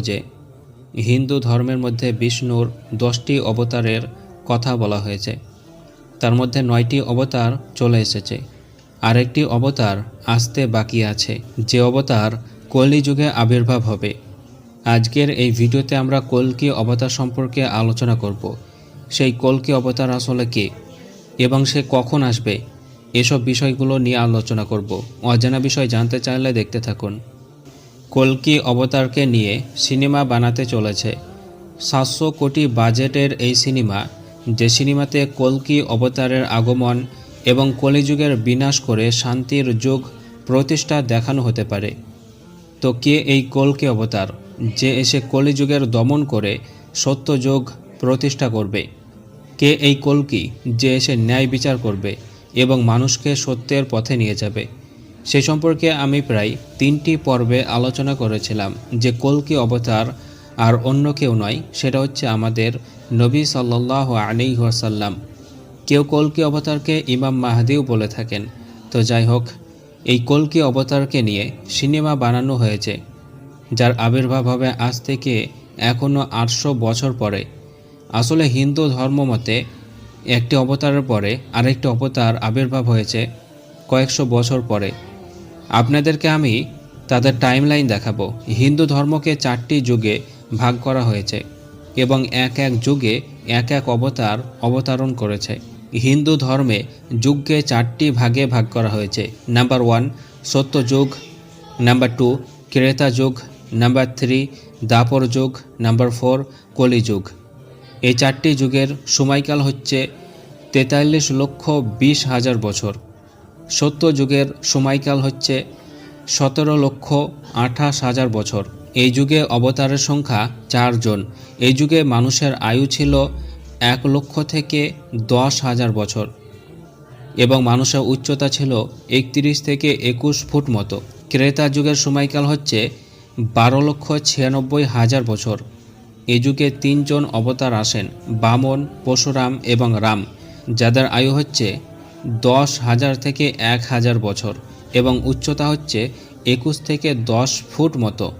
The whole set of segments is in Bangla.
যে হিন্দু ধর্মের মধ্যে বিষ্ণুর দশটি অবতারের কথা বলা হয়েছে। তার মধ্যে নয়টি অবতার চলে এসেছে। আরেকটি অবতার আসতে বাকি আছে। যে অবতার কলিযুগে আবির্ভাব হবে। আজকের এই ভিডিওতে আমরা কল্কি অবতার সম্পর্কে আলোচনা করব। সেই কল্কি অবতার আসলে কে? এবং সে কখন আসবে? এসব বিষয়গুলো নিয়ে আলোচনা করব। অজানা বিষয় জানতে চাইলে দেখতে থাকুন। কল্কি অবতারকে নিয়ে সিনেমা বানাতে চলেছে। সাতশো কোটি বাজেটের এই সিনেমা, যে সিনেমাতে কল্কি অবতারের আগমন এবং কলিযুগের বিনাশ করে শান্তির যুগ প্রতিষ্ঠা দেখানো হতে পারে। তো কে এই কল্কি অবতার, যে এসে কলিযুগের দমন করে সত্যযুগ প্রতিষ্ঠা করবে? কে এই কল্কি, যে এসে ন্যায় বিচার করবে এবং মানুষকে সত্যের পথে নিয়ে যাবে? সে সম্পর্কে আমি প্রায় তিনটি পর্বে আলোচনা করেছিলাম যে কল্কি অবতার আর অন্য কেউ নয়, সেটা হচ্ছে আমাদের নবী সাল্লাহ আলী ওয়াসাল্লাম। কেউ কল্কি অবতারকে ইমাম মাহাদিও বলে থাকেন। তো যাই হোক, এই কল্কি অবতারকে নিয়ে সিনেমা বানানো হয়েছে, যার আবির্ভাব হবে আজ থেকে এখনও আটশো বছর পরে। আসলে হিন্দু ধর্ম মতে একটি অবতারের পরে আরেকটি অবতার আবির্ভাব হয়েছে কয়েকশো বছর পরে। আপনাদেরকে আমি তাদের টাইমলাইন দেখাবো। হিন্দু ধর্মকে চারটি যুগে ভাগ করা হয়েছে এবং এক এক যুগে এক এক অবতার অবতারণ করেছে। হিন্দু ধর্মে যুগকে চারটি ভাগে ভাগ করা হয়েছে। নাম্বার ওয়ান সত্য যুগ। নাম্বার টু ক্রেতা যুগ। নাম্বার থ্রি দাপর যুগ। নাম্বার ফোর কলিযুগ এই চারটি যুগের সময়কাল হচ্ছে তেতাল্লিশ লক্ষ বিশ হাজার বছর। সত্য যুগের সময়কাল হচ্ছে সতেরো লক্ষ আঠাশ হাজার বছর। এই যুগে অবতারের সংখ্যা চারজন এই যুগে মানুষের আয়ু ছিল এক লক্ষ থেকে দশ হাজার বছর এবং মানুষের উচ্চতা ছিল একত্রিশ থেকে একুশ ফুট মতো। ক্রেতা যুগের সময়কাল হচ্ছে বারো লক্ষ ছিয়ানব্বই হাজার বছর। এই যুগে তিনজন অবতার আসেন, বামন, পরশুরাম এবং রাম, যাদের আয়ু হচ্ছে দশ হাজার থেকে এক হাজার বছর এবং উচ্চতা হচ্ছে একুশ থেকে দশ ফুট মতো।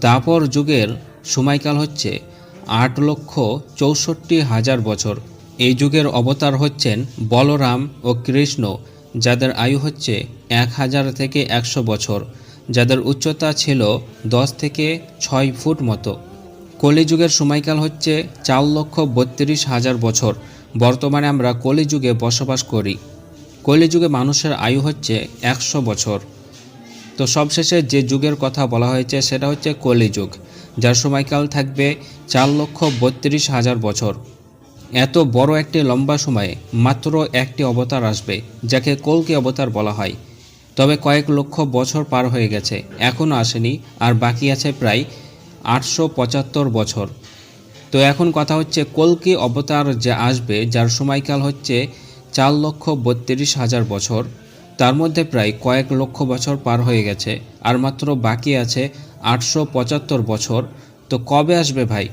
দাপর যুগের সময়কাল হচ্ছে আট লক্ষ চৌষট্টি হাজার বছর। এই যুগের অবতার হচ্ছেন বলরাম ও কৃষ্ণ, যাদের আয়ু হচ্ছে এক হাজার থেকে একশো বছর, যাদের উচ্চতা ছিল দশ থেকে ছয় ফুট মতো। কলিযুগের সময়কাল হচ্ছে চার লক্ষ বত্রিশ হাজার বছর বর্তমানে আমরা কলিযুগে বসবাস করি। কলিযুগে মানুষের আয়ু হচ্ছে একশো বছর। তো সবশেষে যে যুগের কথা বলা হয়েছে সেটা হচ্ছে কলিযুগ, যার সময়কাল থাকবে চার লক্ষ বত্রিশ হাজার বছর। এত বড় একটি লম্বা সময়ে মাত্র একটি অবতার আসবে, যাকে কলকি অবতার বলা হয়। তবে কয়েক লক্ষ বছর পার হয়ে গেছে এখনও আসেনি, আর বাকি আছে প্রায় আটশো পঁচাত্তর বছর। তো এখন কথা হচ্ছে, কলকি অবতার যে আসবে, যার সময়কাল হচ্ছে চার লক্ষ বত্রিশ হাজার বছর, তার মধ্যে প্রায় কয়েক লক্ষ বছর পার হয়ে গেছে, আর মাত্র বাকি আছে আটশো পঁচাত্তর বছর। তো কবে আসবে ভাই?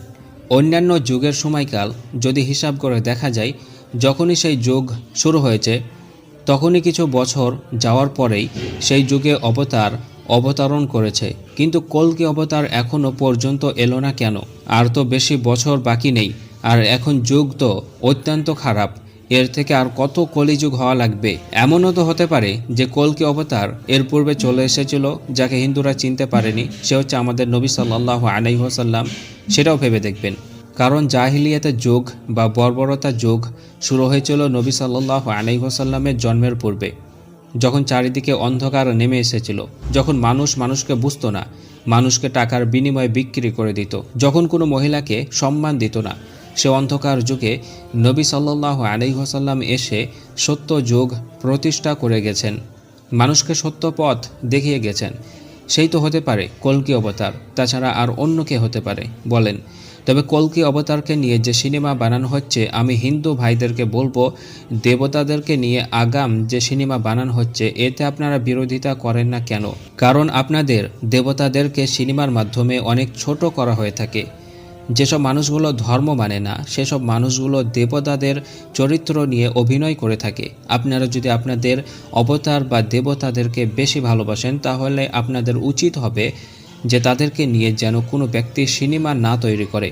অন্যান্য যুগের সময়কাল যদি হিসাব করে দেখা যায়, যখনই সেই যুগ শুরু হয়েছে, তখনই কিছু বছর যাওয়ার পরেই সেই যুগে অবতার অবতরণ করেছে। কিন্তু কলকি অবতার এখনও পর্যন্ত এলো না কেন? আর তো বেশি বছর বাকি নেই। আর এখন যুগ তো অত্যন্ত খারাপ। এর থেকে আর কত কলিযুগ হওয়া লাগবে? এমনও তো হতে পারে যে কলকি অবতার এর পূর্বে চলে এসেছিল, যাকে হিন্দুরা চিনতে পারেনি। সে হচ্ছে আমাদের নবী সাল্লাহ আলাইসাল্লাম সেটাও ভেবে দেখবেন। কারণ জাহিলিয়াতে যোগ বা বর্বরতা যোগ শুরু হয়েছিল নবী সাল্লাহ আলাইসাল্লামের জন্মের পূর্বে। যখন চারিদিকে অন্ধকার নেমে এসেছিল, যখন মানুষ মানুষকে বুঝতো না, মানুষকে টাকার বিনিময়ে বিক্রি করে দিত, যখন কোনো মহিলাকে সম্মান দিত না, সে অন্ধকার যুগে নবী সাল্লাহ আলাইসাল্লাম এসে সত্য যুগ প্রতিষ্ঠা করে গেছেন, মানুষকে সত্য পথ দেখিয়ে গেছেন। সেই তো হতে পারে কলকি অবতার, তাছাড়া আর অন্য কে হতে পারে, বলেন তবে কলকি অবতারকে নিয়ে যে সিনেমা বানানো হচ্ছে, আমি হিন্দু ভাইদেরকে বলব, দেবতাদেরকে নিয়ে আগাম যে সিনেমা বানানো হচ্ছে, এতে আপনারা বিরোধিতা করেন না কেন? কারণ আপনাদের দেবতাদেরকে সিনেমার মাধ্যমে অনেক ছোট করা হয়ে থাকে। যেসব মানুষগুলো ধর্ম মানে না, সেসব মানুষগুলো দেবতাদের চরিত্র নিয়ে অভিনয় করে থাকে। আপনারা যদি আপনাদের অবতার বা দেবতাদেরকে বেশি ভালোবাসেন, তাহলে আপনাদের উচিত হবে যে তাদেরকে নিয়ে যেন কোনো ব্যক্তি সিনেমা না তৈরি করে।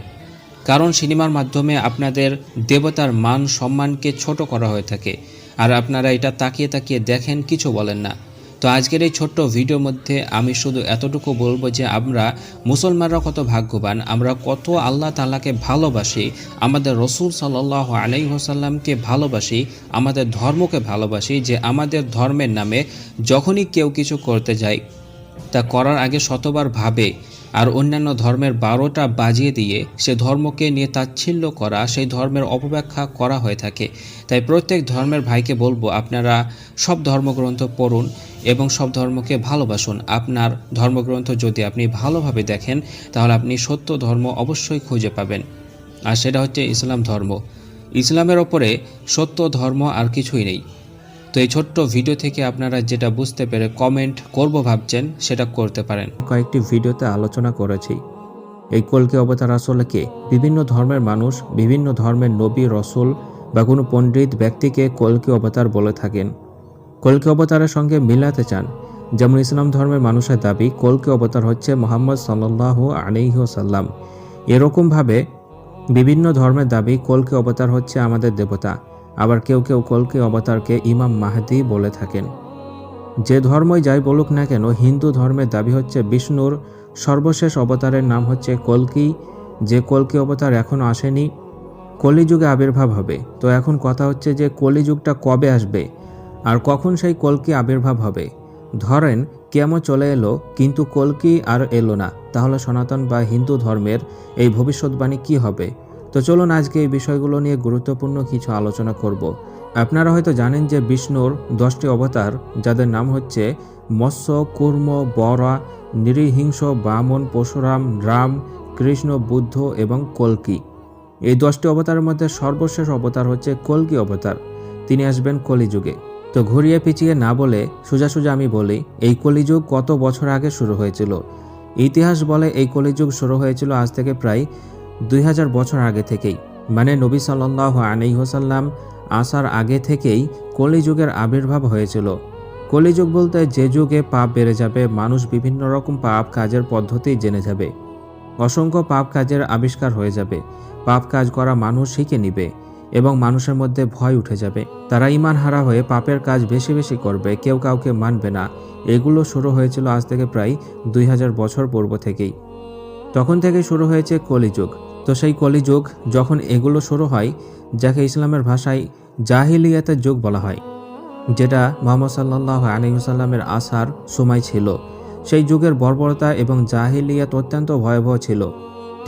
কারণ সিনেমার মাধ্যমে আপনাদের দেবতার মান সম্মানকে ছোট করা হয়ে থাকে, আর আপনারা এটা তাকিয়ে তাকিয়ে দেখেন, কিছু বলেন না। তো আজকের এই ছোট্ট ভিডিওর মধ্যে আমি শুধু এতটুকু বলব যে আমরা মুসলমানরা কত ভাগ্যবান, আমরা কত আল্লাহ তালাকে ভালোবাসি, আমাদের রসুল সাল্লাহ আলাইহসাল্লামকে ভালোবাসি, আমাদের ধর্মকে ভালোবাসি, যে আমাদের ধর্মের নামে যখনই কেউ কিছু করতে যায় তা করার আগে শতবার ভাবে আর অন্যান্য ধর্মের বারোটা বাজিয়ে দিয়ে সে ধর্মকে নিয়ে তাচ্ছিল্য করা, সেই ধর্মের অপব্যাখ্যা করা হয়ে থাকে। তাই প্রত্যেক ধর্মের ভাইকে বলব, আপনারা সব ধর্মগ্রন্থ পড়ুন এবং সব ধর্মকে ভালোবাসুন। আপনার ধর্মগ্রন্থ যদি আপনি ভালোভাবে দেখেন, তাহলে আপনি সত্য ধর্ম অবশ্যই খুঁজে পাবেন। আর সেটা হচ্ছে ইসলাম ধর্ম। ইসলামের ওপরে সত্য ধর্ম আর কিছুই নেই। তো এই ছোট্ট ভিডিও থেকে আপনারা যেটা বুঝতে পেরে কমেন্ট করব ভাবছেন, সেটা করতে পারেন। কয়েকটি ভিডিওতে আলোচনা করেছি। এই কলকি অবতার আসলে বিভিন্ন ধর্মের মানুষ, বিভিন্ন ধর্মের নবী, রসুল বা কোনো পণ্ডিত ব্যক্তিকে কলকি অবতার বলে থাকেন। কলকি অবতারের সঙ্গে মিলাতে চান। যেমন ইসলাম ধর্মের মানুষের দাবি, কলকি অবতার হচ্ছে মোহাম্মদ সাল্লাহ আলিহাসাল্লাম এরকমভাবে বিভিন্ন ধর্মের দাবি, কলকি অবতার হচ্ছে আমাদের দেবতা। আবার কেউ কেউ কলকি অবতারকে ইমাম মাহাদি বলে থাকেন। যে ধর্মই যাই বলুক না কেন, হিন্দু ধর্মের দাবি হচ্ছে বিষ্ণুর সর্বশেষ অবতারের নাম হচ্ছে কলকি। যে কলকি অবতার এখনও আসেনি, কলিযুগে আবির্ভাব হবে। তো এখন কথা হচ্ছে যে কলিযুগটা কবে আসবে আর কখন সেই কলকি আবির্ভাব হবে? ধরেন কেমন চলে এলো, কিন্তু কলকি আর এলো না। তাহলে সনাতন বা হিন্দু ধর্মের এই ভবিষ্যৎবাণী কি হবে? তো চলুন আজকে এই বিষয়গুলো নিয়ে গুরুত্বপূর্ণ কিছু আলোচনা করব। আপনারা হয়তো জানেন যে বিষ্ণুর দশটি অবতার, যাদের নাম হচ্ছে মৎস্য, কুর্ম, বরা নিরহিংস বামন, পরশুরাম, রাম, কৃষ্ণ, বুদ্ধ এবং কলকি। এই দশটি অবতারের মধ্যে সর্বশেষ অবতার হচ্ছে কলকি অবতার। তিনি আসবেন কলিযুগে। তো ঘুরিয়ে পিছিয়ে না বলে সোজা সোজা আমি বলি, এই কলিযুগ কত বছর আগে শুরু হয়েছিল? ইতিহাস বলে এই কলিযুগ শুরু হয়েছিল আজ থেকে প্রায় দুই হাজার বছর আগে থেকেই মানে নবী সাল্লাহ আলিহসাল্লাম আসার আগে থেকেই কলিযুগের আবির্ভাব হয়েছিল। কলিযুগ বলতে যে যুগে পাপ বেড়ে যাবে, মানুষ বিভিন্ন রকম পাপ কাজের পদ্ধতি জেনে যাবে। অসংখ্য পাপ কাজের আবিষ্কার হয়ে যাবে। পাপ কাজ করা মানুষ শিখে নিবে এবং মানুষের মধ্যে ভয় উঠে যাবে। তারা ইমান হারা হয়ে পাপের কাজ বেশি বেশি করবে, কেউ কাউকে মানবে না। এগুলো শুরু হয়েছিল আজ থেকে প্রায় দুই হাজার বছর পূর্ব থেকেই। তখন থেকে শুরু হয়েছে কলিযুগ তো সেই কলিযুগ যখন এগুলো শুরু হয়, যাকে ইসলামের ভাষায় জাহিলিয়াতের যুগ বলা হয়, যেটা মোহাম্মদ সাল্লাহ আলিহাল্লামের আসার সময় ছিল। সেই যুগের বর্বরতা এবং জাহিলিয়াত অত্যন্ত ভয়াবহ ছিল।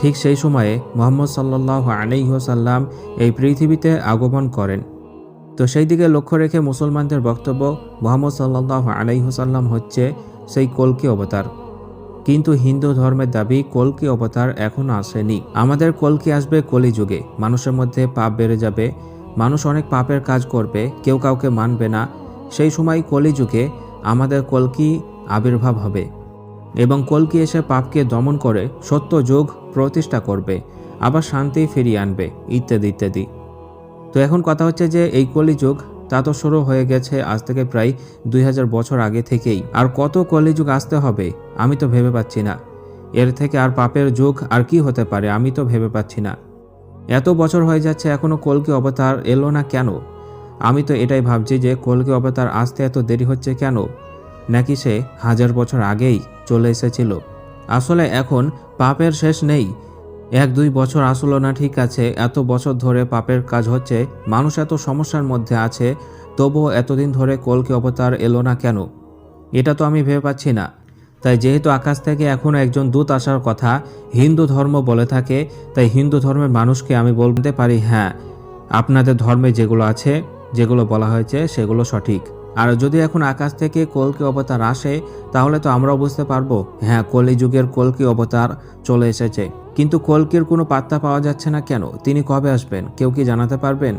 ঠিক সেই সময়ে মোহাম্মদ সাল্লাহ আলিহাসাল্লাম এই পৃথিবীতে আগমন করেন। তো সেই দিকে লক্ষ্য রেখে মুসলমানদের বক্তব্য, মোহাম্মদ সাল্লাহ আলাইহুসাল্লাম হচ্ছে সেই কলকি অবতার। কিন্তু হিন্দু ধর্মের দাবি কলকি অবতার এখনও আসেনি। আমাদের কলকি আসবে কলিযুগে। মানুষের মধ্যে পাপ বেড়ে যাবে। মানুষ অনেক পাপের কাজ করবে। কেউ কাউকে মানবে না। সেই সময় কলিযুগে আমাদের কলকি আবির্ভাব হবে এবং কলকি এসে পাপকে দমন করে সত্য যুগ প্রতিষ্ঠা করবে, আবার শান্তি ফিরিয়ে আনবে, ইত্যাদি ইত্যাদি। তো এখন কথা হচ্ছে যে এই কলিযুগ তা তো শুরু হয়ে গেছে আজ থেকে প্রায় দুই হাজার বছর আগে থেকেই। আর কত কলিযুগ আসতে হবে? আমি তো ভেবে পাচ্ছি না। এর থেকে আর পাপের যুগ আর কি হতে পারে, আমি তো ভেবে পাচ্ছি না। এত বছর হয়ে যাচ্ছে এখনও কলকি অবতার এলো না কেন? আমি তো এটাই ভাবছি যে কলকি অবতার আসতে এত দেরি হচ্ছে কেন? নাকি সে হাজার বছর আগেই চলে এসেছিল? আসলে এখন পাপের শেষ নেই। এক দুই বছর আসলো না, ঠিক আছে, এত বছর ধরে পাপের কাজ হচ্ছে, মানুষ এত সমস্যার মধ্যে আছে, তবুও এতদিন ধরে কলকি অবতার এলো না কেন? এটা তো আমি ভেবে পাচ্ছি না। তাই যেহেতু আকাশ থেকে এখনও একজন দূত আসার কথা হিন্দু ধর্ম বলে থাকে, তাই হিন্দু ধর্মের মানুষকে আমি বলতে পারি হ্যাঁ আপনাদের ধর্মে যেগুলো আছে, যেগুলো বলা হয়েছে, সেগুলো সঠিক। আর যদি এখন আকাশ থেকে কলকি অবতার আসে, তাহলে তো আমরাও বুঝতে পারব হ্যাঁ কলি যুগের কলকি অবতার চলে এসেছে। কিন্তু কলকির কোনো পাত্তা পাওয়া যাচ্ছে না কেন? তিনি কবে আসবেন? কেউ কি জানাতে পারবেন?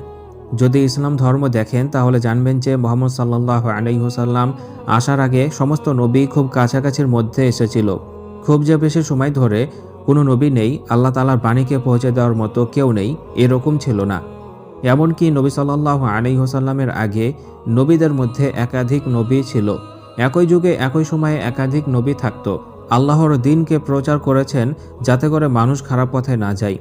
যদি ইসলাম ধর্ম দেখেন, তাহলে জানবেন যে মোহাম্মদ সাল্লাহ আলাইহসাল্লাম আসার আগে সমস্ত নবী খুব কাছাকাছির মধ্যে এসেছিল। খুব যে বেশি সময় ধরে কোনো নবী নেই, আল্লাহ তালার বাণীকে পৌঁছে দেওয়ার মতো কেউ নেই, এরকম ছিল না। এমনকি নবী সাল্লাহ আলাইহসাল্লামের আগে নবীদের মধ্যে একাধিক নবী ছিল। একই যুগে, একই সময়ে একাধিক নবী থাকত। আল্লাহর দিনকে প্রচার করেছেন যাতে করে মানুষ খারাপ পথে না যায়।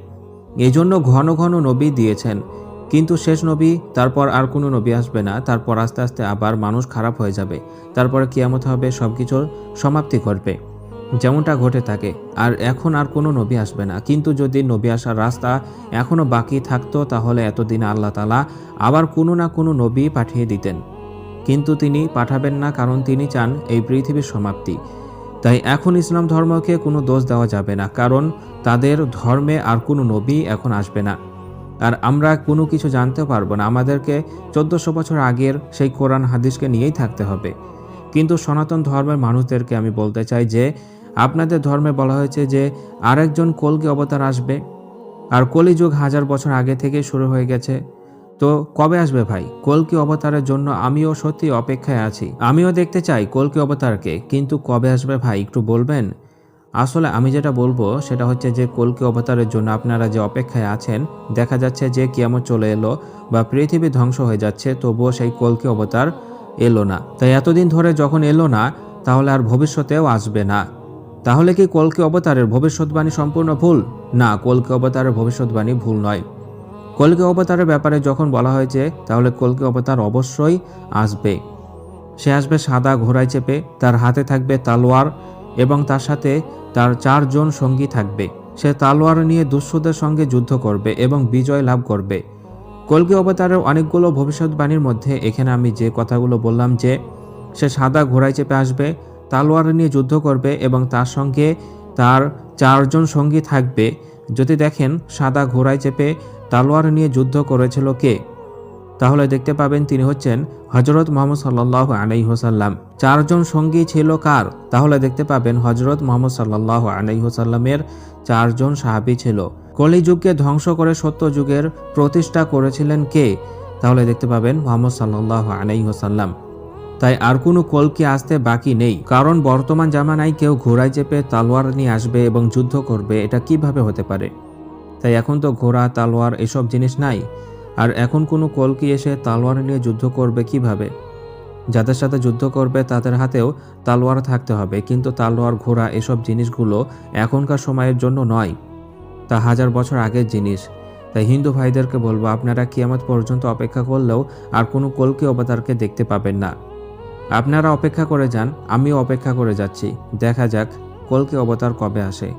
এজন্য ঘন ঘন নবী দিয়েছেন। কিন্তু শেষ নবী, তারপর আর কোনো নবী আসবে না, তারপর আস্তে আস্তে আবার মানুষ খারাপ হয়ে যাবে। তারপরে কিয়ামত হবে সব কিছুর সমাপ্তি ঘটবে। যেমনটা ঘটে থাকে, আর এখন আর কোনো নবী আসবে না। কিন্তু যদি নবী আসার রাস্তা এখনও বাকি থাকতো, তাহলে এতদিন আল্লাহ তালা আবার কোনো না কোনো নবী পাঠিয়ে দিতেন। কিন্তু তিনি পাঠাবেন না, কারণ তিনি চান এই পৃথিবীর সমাপ্তি। তাই এখন ইসলাম ধর্মকে কোনো দোষ দেওয়া যাবে না, কারণ তাদের ধর্মে আর কোনো নবী এখন আসবে না। আর আমরা কোনো কিছু জানতে পারব না। আমাদেরকে চোদ্দোশো বছর আগের সেই কোরআন হাদিসকে নিয়েই থাকতে হবে। কিন্তু সনাতন ধর্মের মানুষদেরকে আমি বলতে চাই যে, আপনাদের ধর্মে বলা হয়েছে যে, আরেকজন কলকি অবতার আসবে। আর কলিযুগ হাজার বছর আগে থেকে শুরু হয়ে গেছে। তো কবে আসবে ভাই? কলকি অবতারের জন্য আমিও সত্যি অপেক্ষায় আছি। আমিও দেখতে চাই কলকি অবতারকে। কিন্তু কবে আসবে ভাই, একটু বলবেন? আসলে আমি যেটা বলব সেটা হচ্ছে যে কলকি অবতারের জন্য আপনারা যে অপেক্ষায় আছেন, দেখা যাচ্ছে যে কিয়ামত চলে এলো বা পৃথিবী ধ্বংস হয়ে যাচ্ছে, তবুও সেই কলকি অবতার এলো না। তাই এতদিন ধরে যখন এলো না, তাহলে আর ভবিষ্যতেও আসবে না। তাহলে কি কলকি অবতারের ভবিষ্যৎবাণী সম্পূর্ণ ভুল? না, কলকি অবতারের ভবিষ্যৎবাণী ভুল নয়। কলকি অবতারের ব্যাপারে যখন বলা হয়েছে, তাহলে কলকি অবতার অবশ্যই আসবে। সে আসবে সাদা ঘোড়ায় চেপে, তার হাতে থাকবে তালোয়ার এবং তার সাথে তার চারজন সঙ্গী থাকবে। সে তালোয়ার নিয়ে দুঃসদের সঙ্গে যুদ্ধ করবে এবং বিজয় লাভ করবে। কলকি অবতারের অনেকগুলো ভবিষ্যৎবাণীর মধ্যে এখানে আমি যে কথাগুলো বললাম যে, সে সাদা ঘোড়ায় চেপে আসবে, তালোয়ার নিয়ে যুদ্ধ করবে এবং তার সঙ্গে তার চারজন সঙ্গী থাকবে। যদি দেখেন, সাদা ঘোড়ায় চেপে তালোয়ার নিয়ে যুদ্ধ করেছিল কে? তাহলে দেখতে পাবেন তিনি হচ্ছেন হজরত মোহাম্মদ সাল্লাহ আলাই হোসাল্লাম চারজন সঙ্গী ছিল কার? তাহলে দেখতে পাবেন হজরত মোহাম্মদ সাল্লাহ আলাই হোসাল্লামের চারজন সাহাবি ছিল। কলিযুগকে ধ্বংস করে সত্য যুগের প্রতিষ্ঠা করেছিলেন কে? তাহলে দেখতে পাবেন মোহাম্মদ সাল্লাহ আলাই হোসাল্লাম তাই আর কোনো কলকি আসতে বাকি নেই। কারণ বর্তমান জামানায় কেউ ঘোড়ায় চেপে তালোয়ার নিয়ে আসবে এবং যুদ্ধ করবে, এটা কীভাবে হতে পারে? তাই এখন তো ঘোড়া, তালোয়ার এসব জিনিস নাই। আর এখন কোনো কলকি এসে তালোয়ার নিয়ে যুদ্ধ করবে কীভাবে? যাদের সাথে যুদ্ধ করবে তাদের হাতেও তালোয়ার থাকতে হবে, কিন্তু তালোয়ার ঘোড়া এসব জিনিসগুলো এখনকার সময়ের জন্য নয়, তা হাজার বছর আগের জিনিস। তাই হিন্দু ভাইদেরকে বলব, আপনারা কিয়ামত পর্যন্ত অপেক্ষা করলেও আর কোনো কলকি অবতারকে দেখতে পাবেন না। আপনারা অপেক্ষা করে যান, আমিও অপেক্ষা করে যাচ্ছি। দেখা যাক কলকি অবতার কবে আসে।